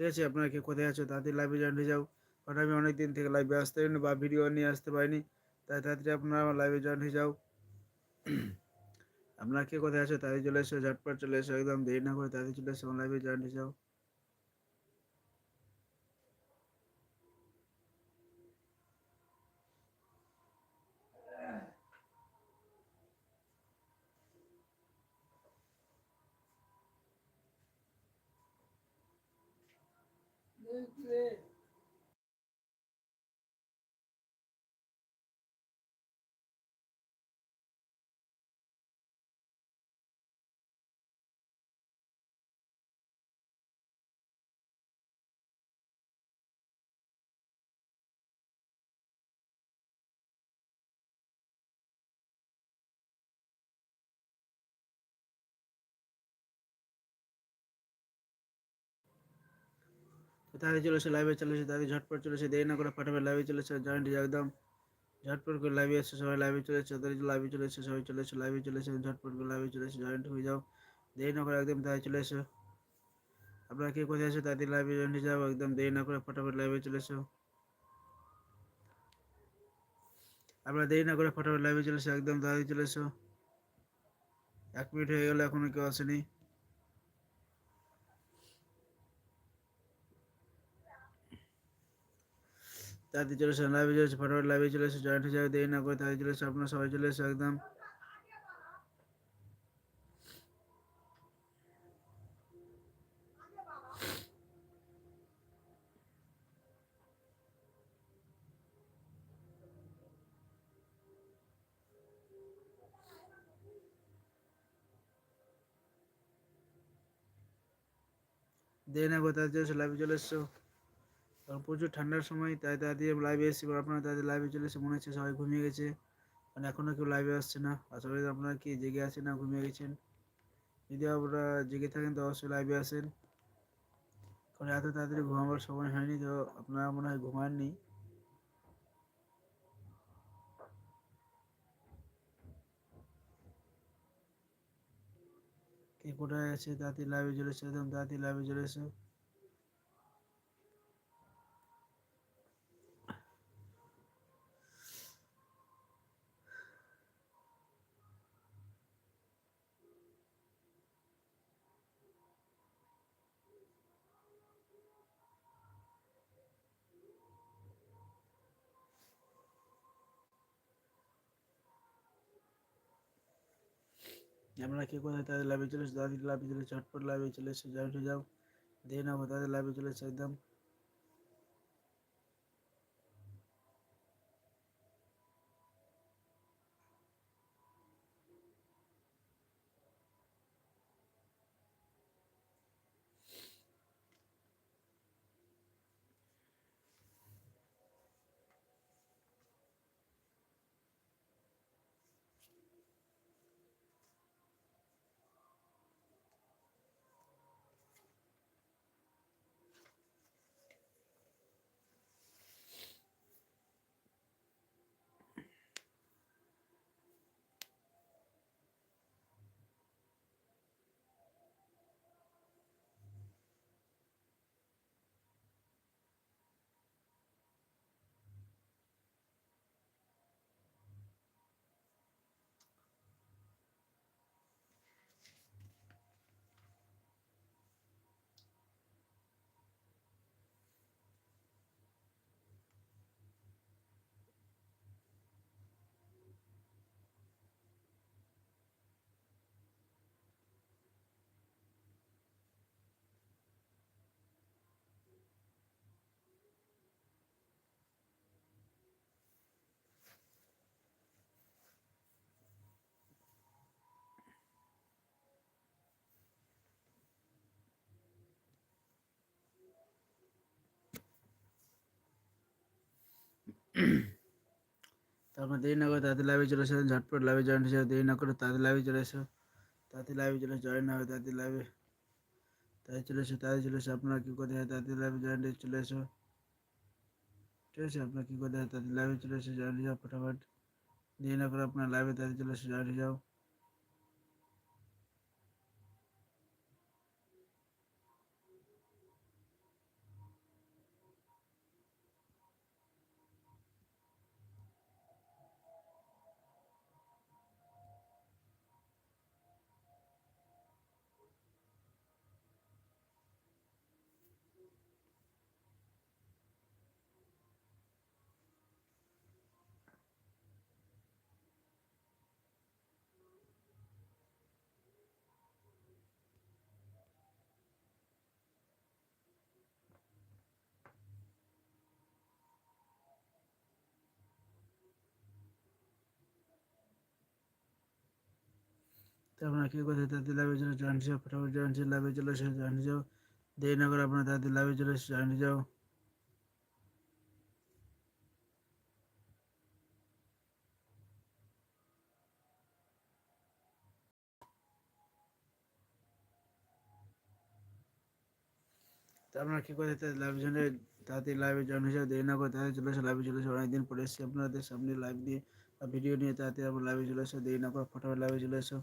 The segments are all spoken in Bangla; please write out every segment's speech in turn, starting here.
ঠিক আছে, আপনারা কে কোথায় আছো তাড়াতাড়ি লাইভে জয়েন হয়ে যাও। কারণ আমি অনেক দিন থেকে লাইভে আসতে পারিনি বা ভিডিও নিয়ে আসতে পারিনি। তাই তাড়াতাড়ি আপনারা আমার লাইভে জয়েন হয়ে যাও। আপনারা কে কোথায় আছো তাড়াতাড়ি চলে এসো, ঝটপট চলে এসো, একদম দেরি না করে তাড়াতাড়ি চলে এসো, আমার লাইভে জয়েন হয়ে যাও তো তাড়াতাড়ি চলে এসে লাইভে চলে এসে তাড়াতাড়ি ঝটপট চলে এসে দেরি না করে ফাটাফাট লাইভে চলে এসে জয়েন্ট হয়ে একদম ঝটপট করে লাইভে এসে সবাই লাইভে চলে এসে তাড়াতাড়ি লাইভে চলে এসে সবাই চলে এসে লাইভে চলে এসে ঝটপট করে লাইভে চলে এসে জয়েন্ট হয়ে যাও দেরি না করে একদম তাড়াতাড়ি চলে এসো আপনারা কে কোথায় আছো তাড়াতাড়ি লাইভে জয়েন্ট হয়ে যাও একদম দেরি না করে ফটাফট লাইভে চলে এসো আপনারা দেরি না করে ফটাফট লাইভে চলে এসো একদম তাড়াতাড়ি চলে এসো এক মিনিট হয়ে গেল এখনও কেউ আসেনি তাড়াতাড়ি চলে এসো, লাইভে চলে এসো, ফটাফট লাইভে চলে এসো জয়েন্ট হয়ে যাবে, দেরি না করে তাড়াতাড়ি চলে এসো, আপনারা সবাই চলে এসো একদম। দেরি না করে তাড়াতাড়ি চলে এসো, লাইভে চলে এসো। কারণ প্রচুর ঠান্ডার সময়, তাই তাড়াতাড়ি লাইভে এসেছি। এবার আপনারা তাড়াতাড়ি লাইভে চলে এসে মনে হচ্ছে সবাই ঘুমিয়ে গেছে। মানে এখনও কেউ লাইভে আসছে না। আসলে আপনারা কি জেগে আছেন না ঘুমিয়ে গেছেন? যদি আপনারা জেগে থাকেন, তো অবশ্যই লাইভে আসেন। কারণ এত তাড়াতাড়ি ঘুমাবার সময় হয়নি, তো আপনারা মনে হয় ঘুমাননি। কে কোথায় আছে? তাড়াতাড়ি লাইভে চলে একদম তাড়াতাড়ি লাইভে চলে আপনারা কে কোথায় তাদের লাভে চলে এসো তাদের লাইভে চলে এসো ঝটপট লাইভে চলে এসে যাও যাও দিয়ে নেব তাদের লাভে চলে একদম তারপর দেরি না করে তাদের লাইভে চলে এসো ঝটপট লাইভে জয়েন হয়ে দেরি না করে তাদের লাইভে চলে এসো তাদের লাইভে চলে জয়েন হবে তাদের লাইভে তাই চলে এসো তাদের চলে এসো আপনারা কী করতে হয় তাদের লাইভে জয়েন হয়ে চলে এসো ঠিক আছে, আপনারা কী করতে হয় তাদের লাইভে চলে এসো জয়েন হয়ে যাও, ফটাফট। দেরি না করে আপনার লাইভে তাদের চলে এসো জয়েন হয়ে যাও। আপনারা কী করতে তাদের লাভে চলে জয়েন্ট যাও, ফটাফট জয়েন্ট লাভে চলে এসে জয়েন্ট যাও। দেরি না করে আপনারা তাদের লাভে চলে এসে জয়েন্ট যাও আপনারা কী করে লাইভ জন্য, তাদের লাইভে জয়েন হয়ে যাও, দেরি না করে তাদের চলে এসে লাইভে চলে এসে অনেকদিন পরে এসেছি আপনাদের সামনে লাইভ দিয়ে ভিডিও নিয়ে তাড়াতাড়ি আপনার লাইভে চলে এসো দেরি না করে ফটোফট চলে এসো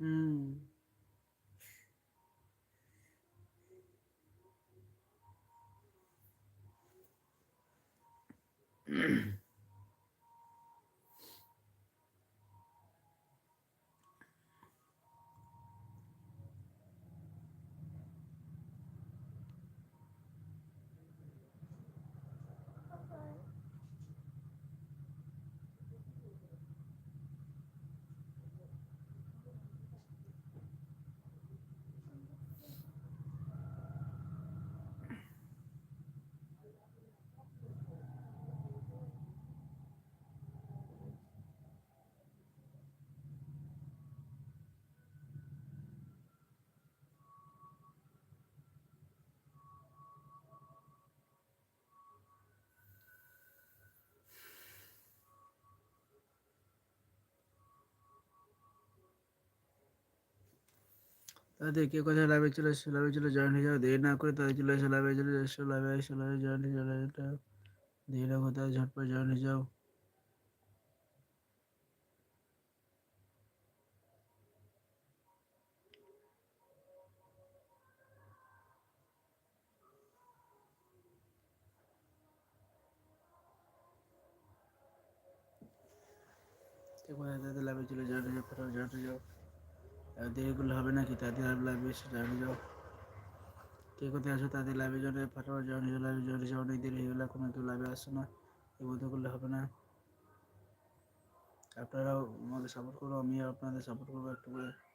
Mm. তাদের কে কোথায় লাভে চলে এসো লাভে চলে জয়েন হয়ে যাও দেরি না করে তাদের চলে এসো লাভে চলে এসো লাভে এসো লাভে জয়েন হয়ে দেরি না করে তাদের ঝটপট জয়েন হয়ে যাও। কোথায় তাদের লাভে চলে জয়েন হয়ে যাও ফটাফট জয়েন হয়ে যাও। দেরি করলে হবে নাকি? তাদের লাভে এসে আমি যাও। কে কোথায় আসো তাদের লাভে জনে ফটাফট নিজের যাও লাভে জয়েন হয়ে যাও অনেক দেরি হয়ে গেলে কোনো কেউ লাভে আসছে না। এই বন্ধ করলে হবে না। আপনারাও আমাকে সাপোর্ট করো, আমিও আপনাদের সাপোর্ট করব একটু করে।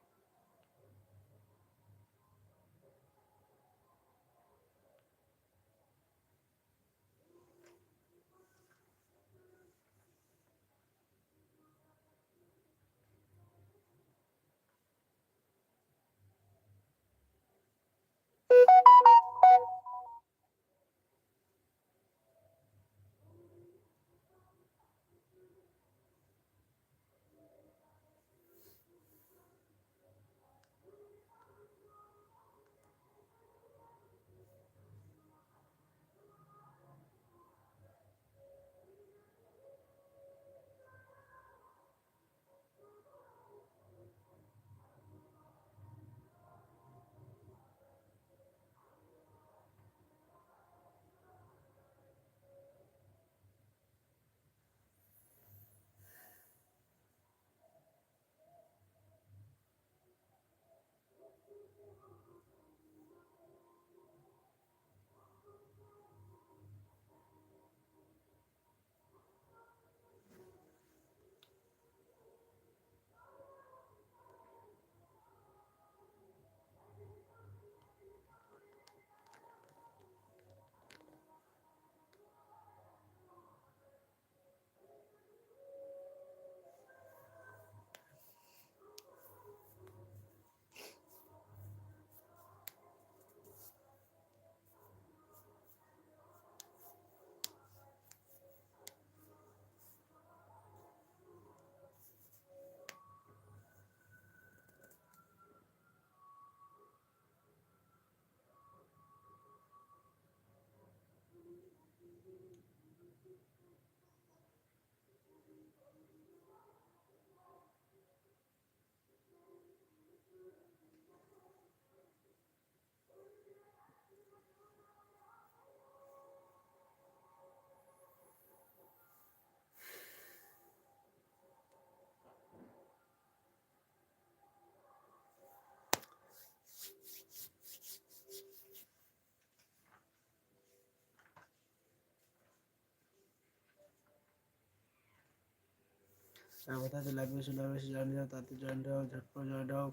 তাদের লাইভে এসে লাইভে এসে জয়েন যাও তাতে জয়েন হও ঝটপট জয়েন হও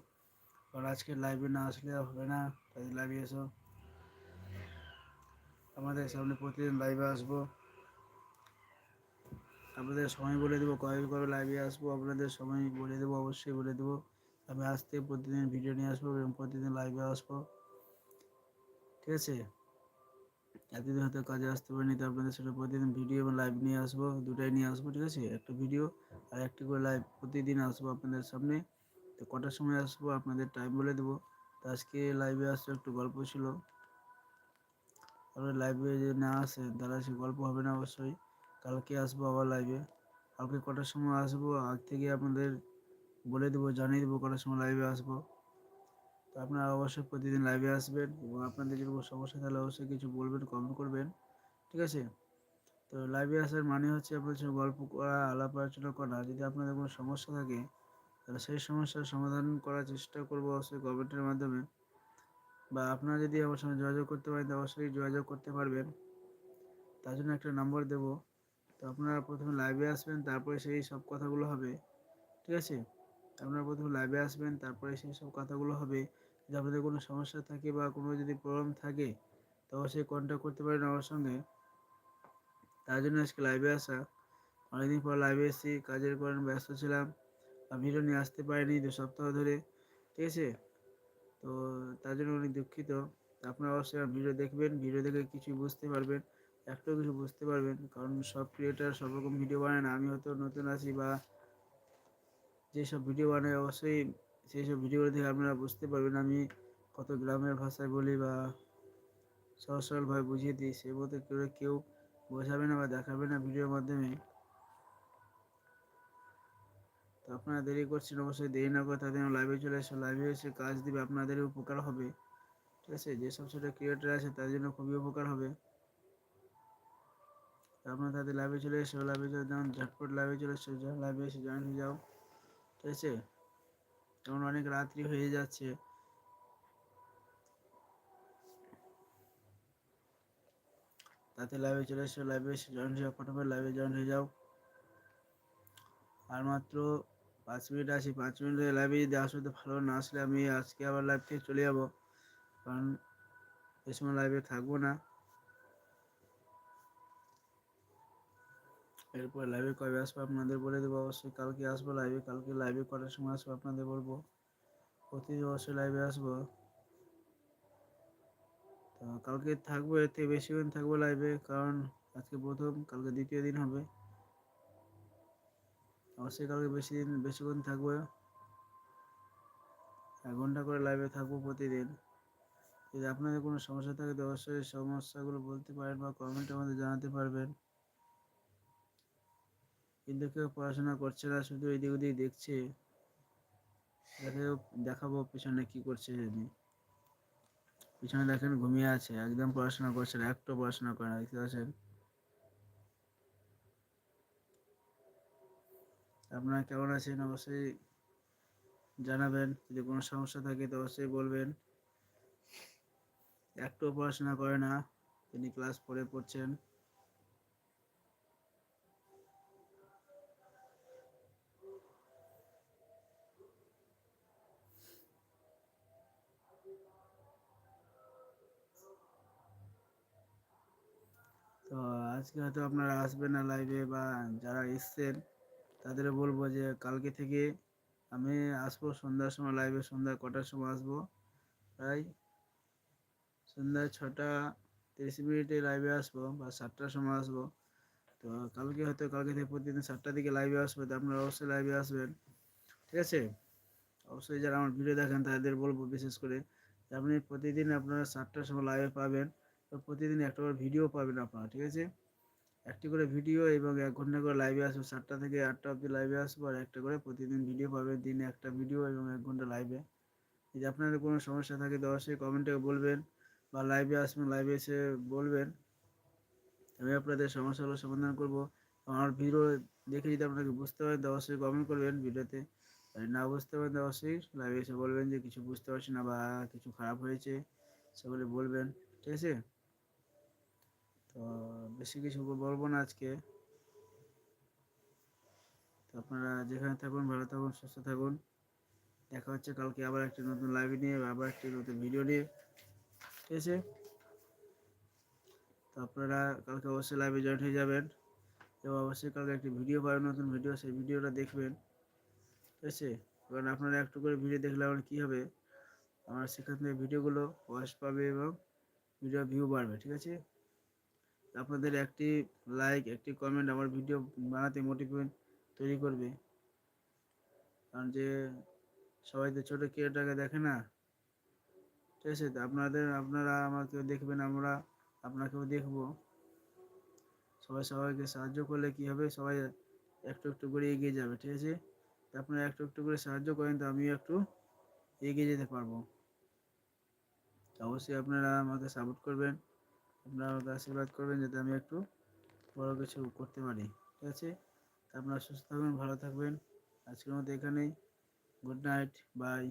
কারণ আজকে লাইভে না আসলে হবে না তাদের লাইভে এসো। আমাদের সামনে প্রতিদিন লাইভে আসব। আপনাদের সময় বলে দেবো, কবে কবে লাইভে আসব, আপনাদের সময় বলে দেবো, অবশ্যই বলে দেবো। আমি আসতে প্রতিদিন ভিডিও নিয়ে আসব এবং প্রতিদিন লাইভে আসব। ঠিক আছে? এতদিন হয়তো কাজে আসতে পারিনি, তো আপনাদের সাথে প্রতিদিন ভিডিও এবং লাইভ নিয়ে আসব, দুটাই নিয়ে আসব, ঠিক আছে? একটা ভিডিও আর একটি করে লাইভ প্রতিদিন আসব আপনাদের সামনে। তো কটার সময় আসব আপনাদের টাইম বলে দেবো। তো আজকে লাইভে আসতে একটু গল্প ছিল। আপনার লাইভে যে না আসে তারা সে গল্প হবে না অবশ্যই। কালকে আসব আবার লাইভে কালকে কটার সময় আসব আগ থেকে আপনাদের বলে দেবো, জানিয়ে দেবো কটার সময় লাইভে আসব। তো আপনারা অবশ্যই প্রতিদিন লাইভে আসবেন এবং আপনাদের যদি কোনো সমস্যা তাহলে অবশ্যই কিছু বলবেন কমেন্ট করবেন, ঠিক আছে? তো লাইভে আসার মানে হচ্ছে আপনার সঙ্গে গল্প করা, আলাপ আলোচনা করা। যদি আপনাদের কোনো সমস্যা থাকে, তাহলে সেই সমস্যার সমাধান করার চেষ্টা করব অবশ্যই কমেন্টের মাধ্যমে। বা আপনারা যদি আমার সঙ্গে যোগাযোগ করতে পারেন, তো অবশ্যই যোগাযোগ করতে পারবেন। তার জন্য একটা নম্বর দেবো। তো আপনারা প্রথমে লাইভে আসবেন, তারপরে সেই সব কথাগুলো হবে, ঠিক আছে? আপনারা প্রথমে লাইভে আসবেন, তারপরে সেই সব কথাগুলো হবে। যদি আপনাদের কোনো সমস্যা থাকে বা কোনো যদি প্রবলেম থাকে, তো অবশ্যই কন্ট্যাক্ট করতে পারেন আমার সঙ্গে। তার জন্য আজকে লাইভে আসা। অনেকদিন পর লাইভে এসেছি, কাজের কারণে ব্যস্ত ছিলাম। ভিডিও নিয়ে আসতে পারিনি দু সপ্তাহ ধরে, ঠিক আছে? তো তার জন্য অনেক দুঃখিত। আপনারা অবশ্যই ভিডিও দেখবেন ভিডিও দেখে কিছু বুঝতে পারবেন, একটাও কিছু বুঝতে পারবেন। কারণ সব ক্রিয়েটার সব রকম ভিডিও বানায় না। আমি হয়তো নতুন আছি বা যেসব ভিডিও বানাই অবশ্যই সেই সব ভিডিও দেখে আপনারা বুঝতে পারবেন আমি কত গ্রামের ভাষায় বলি বা সহজ সরলভাবে বুঝিয়ে দিই সে মতো কেউ কেউ বোঝাবে না বা দেখাবে না ভিডিওর মাধ্যমে। তো আপনারা দেরি করছেন, অবশ্যই দেরি না করে তাদের লাইভে চলে এসে লাইভে এসে কাজ দিবে, আপনাদের উপকার হবে। ঠিক আছে? যেসব ছোটো ক্রিয়েটার আছে, তাদের জন্য খুবই উপকার হবে। আপনারা তাদের লাইভে চলে এসে। লাইভে চলে যেমন ঝটপট লাইভে চলে এসে। লাইভে এসে জয়েন হয়ে যাও। ঠিক আছে? যেমন অনেক রাত্রি হয়ে যাচ্ছে। তাতে লাইভে চলে এসে লাইভে এসে জয়েন হয়ে যাও, ফটোফট লাইভে জয়েন হয়ে যাও। আর মাত্র পাঁচ মিনিট আছি, পাঁচ মিনিট লাইভে যদি আসো তো ভালো, না আসলে আমি আজকে আবার লাইভ থেকে চলে যাব। কারণ এই সময় লাইভে থাকব না। এরপর লাইভে কবে আসব আপনাদের বলে দেবো। অবশ্যই কালকে আসব লাইভে কালকে লাইভে কটার সময় আসব আপনাদের বলব। প্রতিদিন অবশ্যই লাইভে আসব। তো কালকে থাকব, এর থেকে বেশিক্ষণ থাকব লাইভে কারণ আজকে প্রথম, কালকে দ্বিতীয় দিন হবে। অবশ্যই কালকে বেশি দিন, বেশিক্ষণ থাকব। এক ঘণ্টা করে লাইভে থাকব প্রতিদিন। যদি আপনাদের কোনো সমস্যা থাকে, তো অবশ্যই সমস্যাগুলো বলতে পারেন বা কমেন্টের মধ্যে জানাতে পারবেন। কিন্তু কেউ পড়াশোনা করছে না, শুধু এদিক ওদিক দেখছে। দেখাবো পিছনে কি করছে যদি। পিছনে দেখেন ঘুমিয়ে আছে, একদম পড়াশোনা করছে না একটু পড়াশোনা করে না, দেখতে পাচ্ছেন? আপনারা কেমন আছেন? অবশ্যই জানাবেন, যদি কোনো সমস্যা থাকে তো অবশ্যই বলবেন। একটু পড়াশোনা করে না, তিনি ক্লাস ফোরে পড়ছেন তো আজকে হয়তো আপনারা আসবেন না লাইভে বা যারা এসছেন তাদের বলব যে কালকে থেকে আমি আসব, সন্ধ্যার সময় লাইভে সন্ধ্যা কটার সময় আসব প্রায় সন্ধ্যা ছটা তিরিশ মিনিটে লাইভে আসব বা সাতটার সময় আসব। তো কালকে হয়তো, কালকে থেকে প্রতিদিন সাতটার দিকে লাইভে আসব, তো আপনারা অবশ্যই লাইভে আসবেন, ঠিক আছে? অবশ্যই যারা আমার ভিডিও দেখেন, তাদের বলব বিশেষ করে আপনি প্রতিদিন আপনারা সাতটার সময় লাইভে পাবেন তো প্রতিদিন একটা করে ভিডিও পাবেন আপনারা, ঠিক আছে? একটি করে ভিডিও এবং এক ঘণ্টা করে লাইভে আসব। সাতটা থেকে আটটা অবধি লাইভে আসব আর একটা করে প্রতিদিন ভিডিও পাবেন দিনে একটা ভিডিও এবং এক ঘণ্টা লাইভে যদি আপনাদের কোনো সমস্যা থাকে তো অবশ্যই কমেন্টে বলবেন বা লাইভে আসবেন লাইভে এসে বলবেন। আমি আপনাদের সমস্যাগুলো সমাধান করব। আমার ভিডিও দেখে যদি আপনাকে বুঝতে পারেন তো অবশ্যই কমেন্ট করবেন ভিডিওতে আর না বুঝতে পারেন তো অবশ্যই লাইভে এসে বলবেন যে কিছু বুঝতে পারছি না বা কিছু খারাপ হয়েছে, সেগুলি বলবেন। ঠিক আছে? তো বেশি কিছু বলব না আজকে। তো আপনারা যেখানে থাকুন, ভালো থাকুন, সুস্থ থাকুন। দেখা হচ্ছে কালকে আবার একটি নতুন লাইভ নিয়ে, আবার একটি নতুন ভিডিও নিয়ে। ঠিক আছে? তো আপনারা কালকে অবশ্যই লাইভে জয়েন হয়ে যাবেন। এবং অবশ্যই কালকে একটি ভিডিও পাবেন নতুন ভিডিও সেই ভিডিওটা দেখবেন। ঠিক আছে? কারণ আপনারা একটু করে ভিডিও দেখলে আমার কী হবে? আমার সেখান থেকে ভিডিওগুলো ওয়াচ পাবে এবং ভিডিও ভিউ বাড়বে। ঠিক আছে? আপনাদের একটি লাইক একটি কমেন্ট আমার ভিডিও বানাতে মোটিভেট তৈরি করবে। কারণ যে সবাই তো ছোটো ক্রিয়েটারকে দেখে না। ঠিক আছে আপনাদের, আপনারা আমাকে দেখবেন, আমরা আপনাকেও দেখব। সবাই সবাইকে সাহায্য করলে কি হবে? সবাই একটু একটু করে এগিয়ে যাবে, ঠিক আছে? আপনারা একটু একটু করে সাহায্য করেন, তো আমিও একটু এগিয়ে যেতে পারব। অবশ্যই আপনারা আমাকে সাপোর্ট করবেন। আপনারা আশীর্বাদ করবেন যাতে আমি একটু বড় কিছু করতে পারি। ঠিক আছে? আপনারা সুস্থ থাকবেন, ভালো থাকবেন। আজকের মতো এখানেই। Good night, bye.